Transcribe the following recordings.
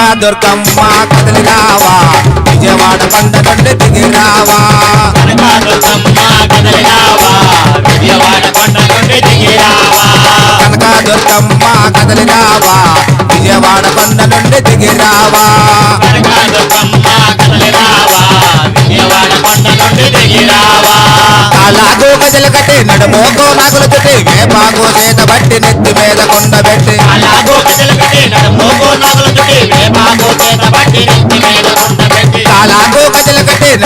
కనక దుర్గమ్మ కదలి రావా. విజయవాడ కొండ నుండి దిగి రావా. కనకాదుర్గమ్మ కదలిరావా విజయవాడ కొండ నుండి దిగిరావా కనక దుర్గమ్మ కదలి రావా. విజయవాడ కొండ నుండి దిగి రావా. కదలిరావా విజయవాడ కొండ నుండి దిగిరావా అలాగూ గజలు కట్టి నడుమోకో నాగులు చుట్టి వేపాకు చేత బట్టి నెత్తి మీద కొండ పెట్టి. అలాగో కట్టి నడుమోగో నగలు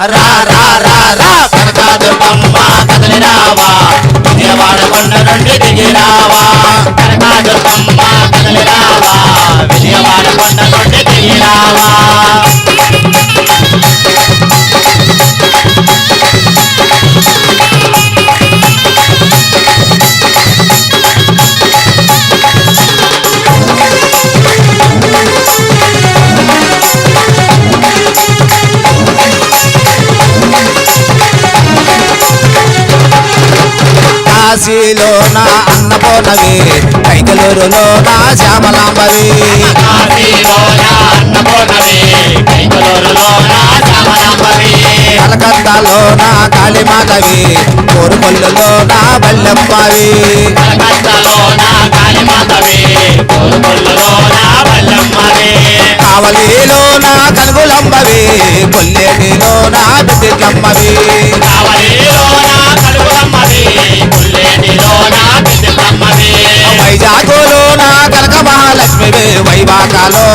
రా రా రా రా. రా దుర్గమ్మ కదలి రావా. విజయవాడ కొండ నుండి దిగి రావా. కనక దుర్గమ్మ కదలి రావా. విజయవాడ కొండ నుండి దిగి రావా. కాశీలోన అన్నపూర్ణవి కైకలూరులోన శ్యామలాంబవి. కలకత్తాలోన కాళీమాధవి కోరుకొల్లులోన బల్లెమ్మవి కావలిలోన కనుగులంబవి కొల్లేటిలోన బిడ్డలమ్మవి Akalo.